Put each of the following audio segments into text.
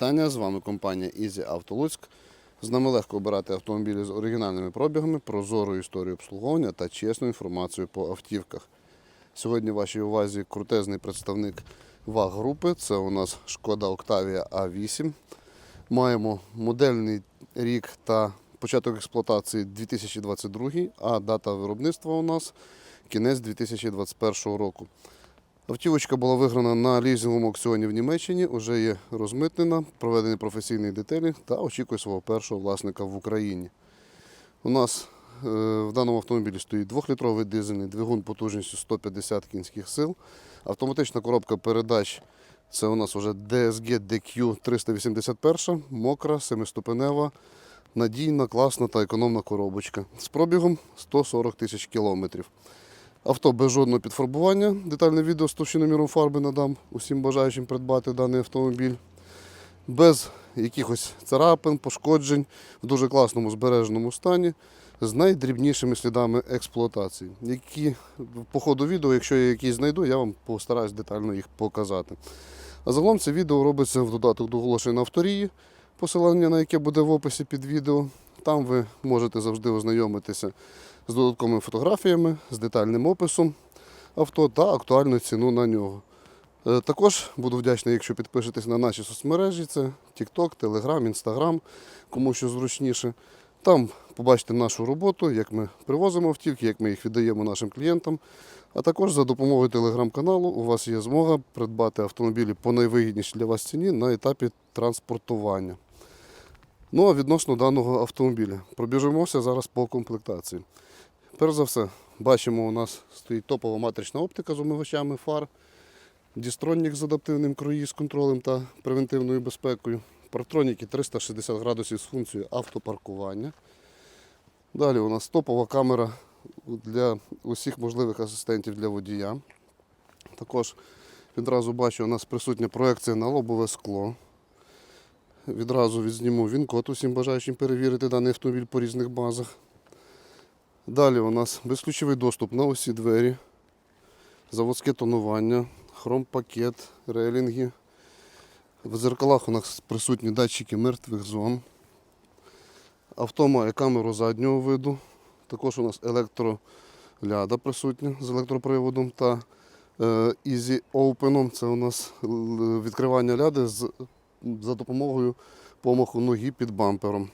вітання! З вами компанія Easy Auto. З нами легко обирати автомобілі з оригінальними пробігами, прозорою історією обслуговування та чесною інформацією по автівках. Сьогодні в вашій увазі крутезний представник ВАГ групи. Це у нас Шкода Octavia A8. Маємо модельний рік та початок експлуатації 2022, а дата виробництва у нас кінець 2021 року. Автівочка була виграна на лізинговому аукціоні в Німеччині, вже є розмитнена, проведені професійні детелі та очікує свого першого власника в Україні. У нас е, в даному автомобілі стоїть 2-літровий дизельний двигун потужністю 150 кінських сил, автоматична коробка передач. Це у нас вже DSG DQ 381, мокра, 7-ступенева, надійна, класна та економна коробочка з пробігом 140 тисяч кілометрів. Авто без жодного підфарбування. Детальне відео з товщиноміром фарби надам усім бажаючим придбати даний автомобіль. Без якихось царапин, пошкоджень, в дуже класному збереженому стані, з найдрібнішими слідами експлуатації. Які по ходу відео, якщо я якісь знайду, я вам постараюсь детально їх показати. А загалом це відео робиться в додаток до оголошень на авторії, посилання на яке буде в описі під відео. Там ви можете завжди ознайомитися з додатковими фотографіями, з детальним описом авто та актуальну ціну на нього. Е, Також буду вдячний, якщо підпишетесь на наші соцмережі: це TikTok, Telegram, Instagram, кому що зручніше. Там побачите нашу роботу, як ми привозимо автівки, як ми їх віддаємо нашим клієнтам. А також за допомогою телеграм-каналу у вас є змога придбати автомобілі по найвигіднішій для вас ціні на етапі транспортування. Ну а відносно даного автомобіля, пробіжимося зараз по комплектації. Перш за все, бачимо, у нас стоїть топова матрична оптика з омивачами фар, дістронік з адаптивним круїз контролем та превентивною безпекою, партроніки 360 градусів з функцією автопаркування. Далі у нас топова камера для усіх можливих асистентів для водія. Також відразу бачу, у нас присутня проекція на лобове скло. Відразу відзніму він-код усім бажаючим перевірити даний автомобіль по різних базах. Далі у нас безключовий доступ на усі двері, заводське тонування, хром-пакет, рейлінги. В зеркалах у нас присутні датчики мертвих зон. Авто має камеру заднього виду. Також у нас електроляда присутня з електроприводом та е, Easy Open. Це у нас відкривання ляди за допомогою помаху ноги під бампером.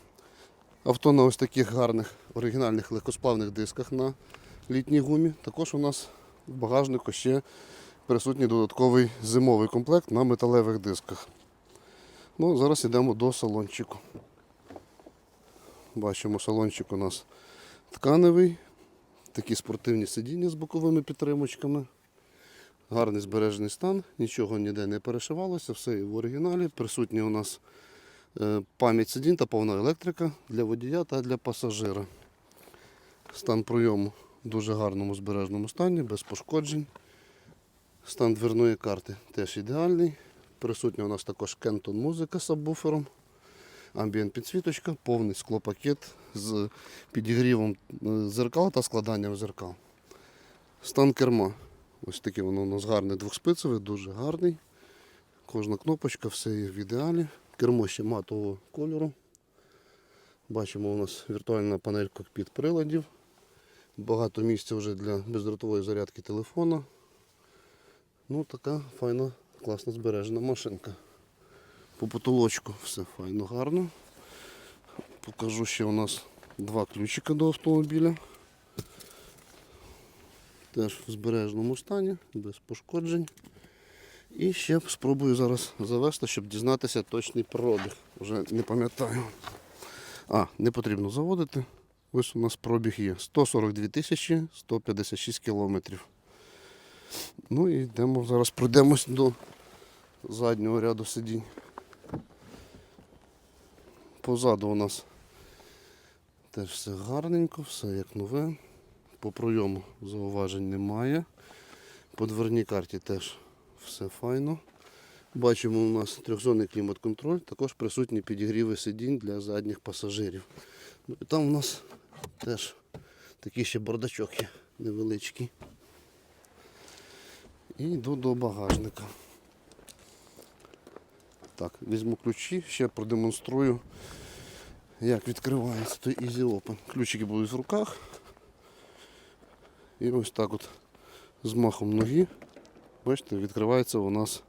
Авто на ось таких гарних оригінальних легкосплавних дисках на літній гумі. Також у нас в багажнику ще присутній додатковий зимовий комплект на металевих дисках. Ну, зараз йдемо до салончику. Бачимо, салончик у нас тканевий, такі спортивні сидіння з боковими підтримочками. Гарний збережений стан, нічого ніде не перешивалося, все в оригіналі. Присутні у нас пам'ять сидінь та повна електрика для водія та для пасажира. Стан пройому в дуже гарному збереженому стані, без пошкоджень. Стан дверної карти теж ідеальний. Присутня у нас також Кентон музика з сабвуфером, амбієнт підсвіточка, повний склопакет з підігрівом е, зеркал та складанням зеркал. Стан керма. Ось таке воно у нас гарне двохспицеве, дуже гарний. Кожна кнопочка, все є в ідеалі. Кермо ще матового кольору. Бачимо, у нас віртуальна панель кокпіт приладів. Багато місця вже для бездротової зарядки телефона. Ну, така файна, класно збережена машинка. По потолочку все файно, гарно. Покажу ще у нас два ключика до автомобіля. Теж в збереженому стані, без пошкоджень. І ще спробую зараз завести, щоб дізнатися точний пробіг. Вже не пам'ятаю. А, не потрібно заводити. Ось у нас пробіг є. 142 тисячі 156 кілометрів. Ну і йдемо зараз пройдемось до заднього ряду сидінь. Позаду у нас теж все гарненько, все як нове. По пройому зауважень немає. По дверній карті теж все файно. Бачимо, у нас трьохзонний клімат-контроль, також присутні підігріви сидінь для задніх пасажирів. Ну, і Там у нас теж такий ще бардачок є невеличкий. І йду до багажника. Так, візьму ключі, ще продемонструю, як відкривається той Easy Open. Ключики будуть в руках. І ось так от з махом ноги. Бачите, відкривається у нас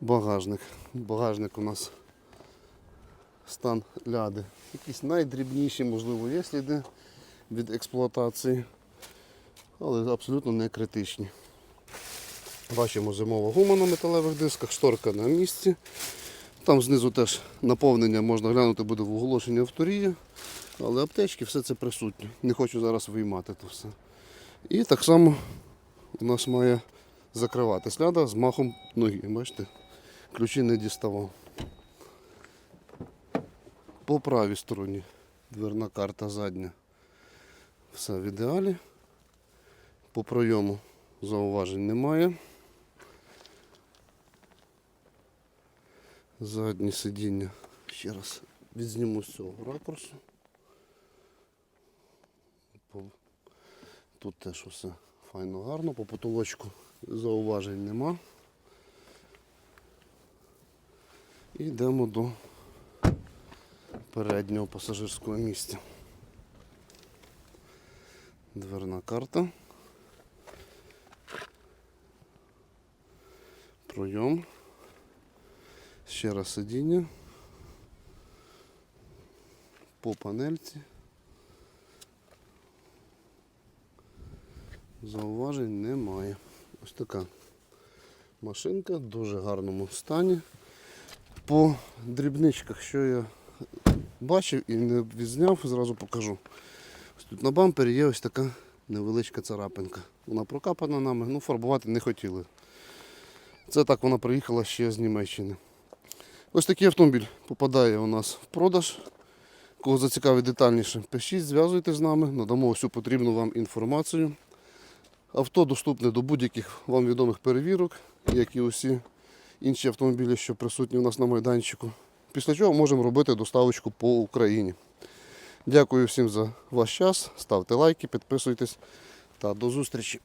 багажник. Багажник у нас стан ляди. Якісь найдрібніші, можливо, є сліди від експлуатації, але абсолютно не критичні. Бачимо зимова гума на металевих дисках, шторка на місці. Там знизу теж наповнення можна глянути буде в оголошенні авторії, але аптечки все це присутнє. Не хочу зараз виймати то все. І так само у нас має закривати сляда з махом ноги. Бачите, ключі не діставав. По правій стороні дверна карта задня. Все в ідеалі. По пройому зауважень немає. Заднє сидіння. Ще раз відзніму з цього ракурсу. Тут теж усе файно гарно, по потолочку зауважень нема. І йдемо до переднього пасажирського місця. Дверна карта. Пройом. Ще раз сидіння. По панельці. Зауважень немає. Ось така машинка в дуже гарному стані. По дрібничках, що я бачив і не відзняв, зразу покажу. Ось тут на бампері є ось така невеличка царапинка. Вона прокапана нами, ну фарбувати не хотіли. Це так вона приїхала ще з Німеччини. Ось такий автомобіль попадає у нас в продаж. Кого зацікавить детальніше, пишіть, зв'язуйтесь з нами, надамо всю потрібну вам інформацію. Авто доступне до будь-яких вам відомих перевірок, як і усі інші автомобілі, що присутні у нас на майданчику. Після чого можемо робити доставочку по Україні. Дякую всім за ваш час. Ставте лайки, підписуйтесь та до зустрічі.